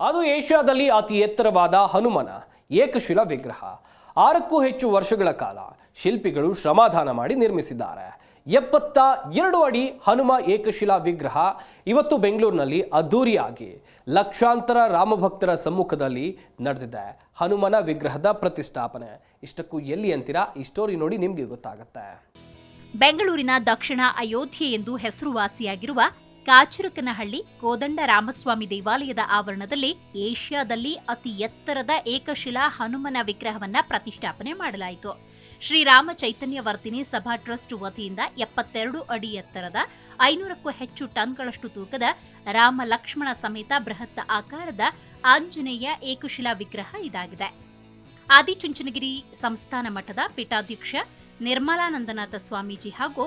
ಅದು ಏಷ್ಯಾದಲ್ಲಿ ಅತಿ ಎತ್ತರವಾದ ಹನುಮನ ಏಕಶಿಲಾ ವಿಗ್ರಹ. ಆರಕ್ಕೂ ಹೆಚ್ಚು ವರ್ಷಗಳ ಕಾಲ ಶಿಲ್ಪಿಗಳು ಶ್ರಮದಾನ ಮಾಡಿ ನಿರ್ಮಿಸಿದ್ದಾರೆ. ಎಪ್ಪತ್ತ ಎರಡು ಅಡಿ ಹನುಮ ಏಕಶಿಲಾ ವಿಗ್ರಹ ಇವತ್ತು ಬೆಂಗಳೂರಿನಲ್ಲಿ ಅದ್ದೂರಿಯಾಗಿ ಲಕ್ಷಾಂತರ ರಾಮಭಕ್ತರ ಸಮ್ಮುಖದಲ್ಲಿ ನಡೆದಿದೆ. ಹನುಮನ ವಿಗ್ರಹದ ಪ್ರತಿಷ್ಠಾಪನೆ. ಇಷ್ಟಕ್ಕೂ ಎಲ್ಲಿ ಅಂತೀರಾ? ಈ ಸ್ಟೋರಿ ನೋಡಿ ನಿಮಗೆ ಗೊತ್ತಾಗುತ್ತೆ. ಬೆಂಗಳೂರಿನ ದಕ್ಷಿಣ ಅಯೋಧ್ಯೆ ಎಂದು ಹೆಸರುವಾಸಿಯಾಗಿರುವ ಕಾಚುರಕನಹಳ್ಳಿ, ಕೋದಂಡ ರಾಮಸ್ವಾಮಿ ದೇವಾಲಯದ ಆವರಣದಲ್ಲಿ ಏಷ್ಯಾದಲ್ಲಿ ಅತಿ ಎತ್ತರದ ಏಕಶಿಲಾ ಹನುಮನ ವಿಗ್ರಹವನ್ನ ಪ್ರತಿಷ್ಠಾಪನೆ ಮಾಡಲಾಯಿತು. ಶ್ರೀರಾಮ ಚೈತನ್ಯ ವರ್ತಿನಿ ಸಭಾ ಟ್ರಸ್ಟ್ ವತಿಯಿಂದ ಎಪ್ಪತ್ತೆರಡು ಅಡಿ ಎತ್ತರದ, ಐನೂರಕ್ಕೂ ಹೆಚ್ಚು ಟನ್ಗಳಷ್ಟು ತೂಕದ ರಾಮ ಲಕ್ಷ್ಮಣ ಸಮೇತ ಬೃಹತ್ ಆಕಾರದ ಆಂಜನೇಯ ಏಕಶಿಲಾ ವಿಗ್ರಹ ಇದಾಗಿದೆ. ಆದಿಚುಂಚನಗಿರಿ ಸಂಸ್ಥಾನ ಮಠದ ಪೀಠಾಧ್ಯಕ್ಷ ನಿರ್ಮಲಾನಂದನಾಥ ಸ್ವಾಮೀಜಿ ಹಾಗೂ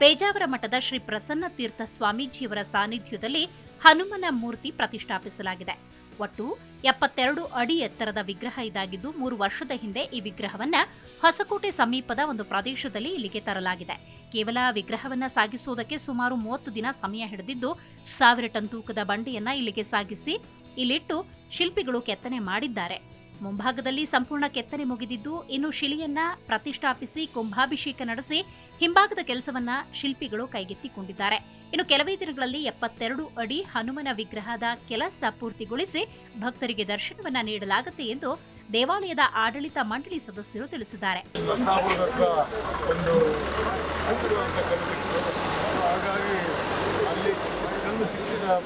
ಪೇಜಾವರ ಮಠದ ಶ್ರೀ ಪ್ರಸನ್ನ ತೀರ್ಥ ಸ್ವಾಮೀಜಿಯವರ ಸಾನ್ನಿಧ್ಯದಲ್ಲಿ ಹನುಮನ ಮೂರ್ತಿ ಪ್ರತಿಷ್ಠಾಪಿಸಲಾಗಿದೆ. ಒಟ್ಟು ಎಪ್ಪತ್ತೆರಡು ಅಡಿ ಎತ್ತರದ ವಿಗ್ರಹ ಇದಾಗಿದ್ದು, ಮೂರು ವರ್ಷದ ಹಿಂದೆ ಈ ವಿಗ್ರಹವನ್ನ ಹೊಸಕೋಟೆ ಸಮೀಪದ ಒಂದು ಪ್ರದೇಶದಲ್ಲಿ ಇಲ್ಲಿಗೆ ತರಲಾಗಿದೆ. ಕೇವಲ ವಿಗ್ರಹವನ್ನ ಸಾಗಿಸುವುದಕ್ಕೆ ಸುಮಾರು ಮೂವತ್ತು ದಿನ ಸಮಯ ಹಿಡಿದಿದ್ದು, ಸಾವಿರ ಟನ್ ತೂಕದ ಬಂಡೆಯನ್ನ ಇಲ್ಲಿಗೆ ಸಾಗಿಸಿ, ಇಲ್ಲಿಟ್ಟು ಶಿಲ್ಪಿಗಳು ಕೆತ್ತನೆ ಮಾಡಿದ್ದಾರೆ. ಮುಂಭಾಗದಲ್ಲಿ ಸಂಪೂರ್ಣ ಕೆತ್ತನೆ ಮುಗಿದಿದ್ದು, ಇನ್ನು ಶಿಲೆಯನ್ನ ಪ್ರತಿಷ್ಠಾಪಿಸಿ ಕುಂಭಾಭಿಷೇಕ ನಡೆಸಿ ಹಿಂಭಾಗದ ಕೆಲಸವನ್ನ ಶಿಲ್ಪಿಗಳು ಕೈಗೆತ್ತಿಕೊಂಡಿದ್ದಾರೆ. ಇನ್ನು ಕೆಲವೇ ದಿನಗಳಲ್ಲಿ ಎಪ್ಪತ್ತೆರಡು ಅಡಿ ಹನುಮನ ವಿಗ್ರಹದ ಕೆಲಸ ಪೂರ್ತಿಗೊಳಿಸಿ ಭಕ್ತರಿಗೆ ದರ್ಶನವನ್ನ ನೀಡಲಾಗುತ್ತೆ ಎಂದು ದೇವಾಲಯದ ಆಡಳಿತ ಮಂಡಳಿ ಸದಸ್ಯರು ತಿಳಿಸಿದ್ದಾರೆ.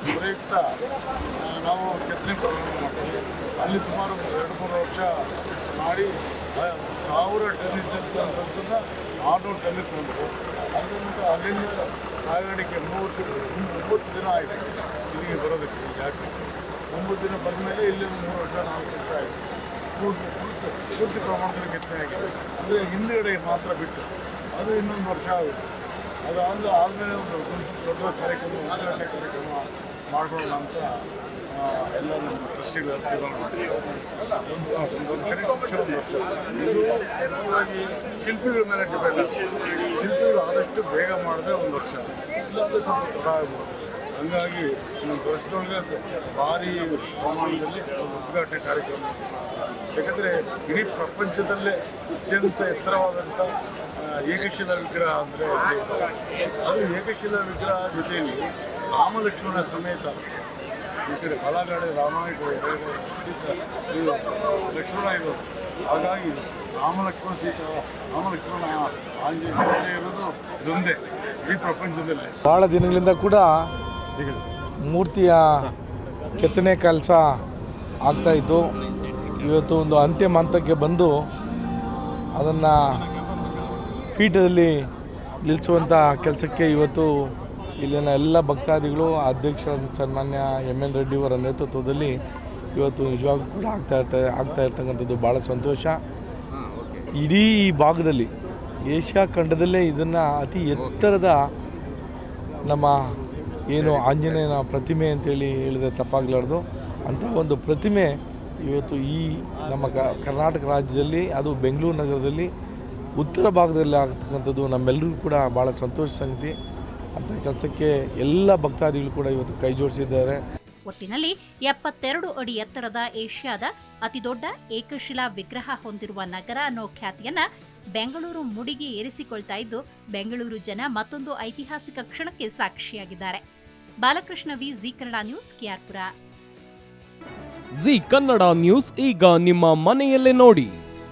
ಪ್ರಯುಕ್ತ ನಾವು ಕೆತ್ತನೆ ಪ್ರಾರಂಭ ಮಾಡ್ತೀವಿ. ಅಲ್ಲಿ ಸುಮಾರು ಎರಡು ಮೂರು ವರ್ಷ ಮಾಡಿ ಸಾವಿರ ಟನ್ ಇದ್ದಂಥದ್ದನ್ನ ಆರುನೂರು ಟನ್ ತಂದು ಅದನ್ನು ಅಲ್ಲಿಂದ ಸಾಗಾಣಿಕೆ ಮೂವತ್ತು ಒಂಬತ್ತು ದಿನ ಆಯಿತು ಇಲ್ಲಿಗೆ ಬರೋದಕ್ಕೆ ಯಾಕೆ ಒಂಬತ್ತು ದಿನ ಬಂದ ಮೇಲೆ ಇಲ್ಲಿ ಒಂದು ಮೂರು ವರ್ಷ, ನಾಲ್ಕು ವರ್ಷ ಆಯಿತು. ಪೂರ್ತಿ ಪೂರ್ತಿ ಪ್ರಮಾಣದಲ್ಲಿ ಕೆತ್ತನೆ ಆಗಿದೆ. ಅಂದರೆ ಹಿಂದುಗಡೆ ಮಾತ್ರ ಬಿಟ್ಟು ಅದು ಇನ್ನೊಂದು ವರ್ಷ ಆಗುತ್ತೆ. ಅದು ಅಂದು ಆದಮೇಲೆ ಒಂದು ದೊಡ್ಡ ಕಾರ್ಯಕ್ರಮ, ಉದ್ಘಾಟನೆ ಕಾರ್ಯಕ್ರಮ ಮಾಡೋಣ ಅಂತ ಎಲ್ಲ ನಮ್ಮ ಟ್ರಸ್ಟಿಗಳು ತೀರ್ಮಾನ ಮುಖ್ಯವಾಗಿ ಶಿಲ್ಪಿಗಳ ಮೇಲೆ ಡಿಪೆಂಡ್ ಶಿಲ್ಪಿಗಳು ಆದಷ್ಟು ಬೇಗ ಮಾಡಿದ್ರೆ ಒಂದು ವರ್ಷ. ಇಲ್ಲಾಂದರೆ ಸ್ವಲ್ಪ ತಡ ಆಗ್ಬೋದು. ಹಂಗಾಗಿ ನಮ್ಮ ಟ್ರಸ್ಟ್ ಒಳಗೆ ಭಾರಿ ಪ್ರಮಾಣದಲ್ಲಿ ಉದ್ಘಾಟನೆ ಕಾರ್ಯಕ್ರಮ. ಯಾಕಂದರೆ ಇಡೀ ಪ್ರಪಂಚದಲ್ಲೇ ಅತ್ಯಂತ ಎತ್ತರವಾದಂಥ ಏಕಶಿಲಾ ವಿಗ್ರಹ ಅಂದರೆ ಅದು ಏಕಶಿಲಾ ವಿಗ್ರಹ ಜೊತೆಯಲ್ಲಿ ರಾಮಲಕ್ಷ್ಮಣ ಸಮೇತ ಈ ಕಡೆ ಬಲಗಡೆ ರಾಮಾಯಣ ಲಕ್ಷ್ಮಣ ಇರೋದು. ಹಾಗಾಗಿ ರಾಮಲಕ್ಷ್ಮಣ ಸೀತ, ರಾಮಲಕ್ಷ್ಮಣ ರಾಮ ಆಂಜನೇಯ ಇರೋದು ಇದೊಂದೇ ಈ ಪ್ರಪಂಚದಲ್ಲಿ. ಭಾಳ ದಿನಗಳಿಂದ ಕೂಡ ಮೂರ್ತಿಯ ಕೆತ್ತನೆ ಕೆಲಸ ಆಗ್ತಾಯಿತ್ತು ಇವತ್ತು ಒಂದು ಅಂತಿಮ ಹಂತಕ್ಕೆ ಬಂದು ಅದನ್ನು ಪೀಠದಲ್ಲಿ ನಿಲ್ಲಿಸುವಂಥ ಕೆಲಸಕ್ಕೆ ಇವತ್ತು ಇಲ್ಲಿನ ಎಲ್ಲ ಭಕ್ತಾದಿಗಳು, ಅಧ್ಯಕ್ಷ ಸನ್ಮಾನ್ಯ ಎಂ ಎನ್ ರೆಡ್ಡಿಯವರ ನೇತೃತ್ವದಲ್ಲಿ ಇವತ್ತು ನಿಜವಾಗ್ಲೂ ಕೂಡ ಆಗ್ತಾ ಇರ್ತಾ ಆಗ್ತಾ ಇರ್ತಕ್ಕಂಥದ್ದು ಭಾಳ ಸಂತೋಷ. ಇಡೀ ಈ ಭಾಗದಲ್ಲಿ, ಏಷ್ಯಾ ಖಂಡದಲ್ಲೇ ಇದನ್ನು ಅತಿ ಎತ್ತರದ ನಮ್ಮ ಏನು ಆಂಜನೇಯನ ಪ್ರತಿಮೆ ಅಂತೇಳಿ ಹೇಳಿದ್ರೆ ತಪ್ಪಾಗಲಾರ್ದು. ಅಂಥ ಒಂದು ಪ್ರತಿಮೆ ಇವತ್ತು ಈ ನಮ್ಮ ಕರ್ನಾಟಕ ರಾಜ್ಯದಲ್ಲಿ, ಅದು ಬೆಂಗಳೂರು ನಗರದಲ್ಲಿ ಉತ್ತರ ಭಾಗದಲ್ಲಿ ಆಗ್ತಕ್ಕಂಥದ್ದು ನಮ್ಮೆಲ್ಲರಿಗೂ ಕೂಡ ಭಾಳ ಸಂತೋಷ ಸಂಗತಿ. ಅಂಥ ಕೆಲಸಕ್ಕೆ ಎಲ್ಲ ಭಕ್ತಾದಿಗಳು ಕೂಡ ಇವತ್ತು ಕೈ ಜೋಡಿಸಿದ್ದಾರೆ. ಒಟ್ಟಿನಲ್ಲಿ ಎಪ್ಪತ್ತೆರಡು ಅಡಿ ಎತ್ತರದ ಏಷ್ಯಾದ ಅತಿದೊಡ್ಡ ಏಕಶಿಲಾ ವಿಗ್ರಹ ಹೊಂದಿರುವ ನಗರ ಅನ್ನೋ ಖ್ಯಾತಿಯನ್ನ ಬೆಂಗಳೂರು ಮುಡಿಗೆ ಏರಿಸಿಕೊಳ್ತಾ ಇದ್ದು ಬೆಂಗಳೂರು ಜನ ಮತ್ತೊಂದು ಐತಿಹಾಸಿಕ ಕ್ಷಣಕ್ಕೆ ಸಾಕ್ಷಿಯಾಗಿದ್ದಾರೆ. Balakrishna V Zee Kannada news KR Puram. Zee Kannada news ಈಗ ನಿಮ್ಮ ಮನೆಯಲ್ಲೇ ನೋಡಿ.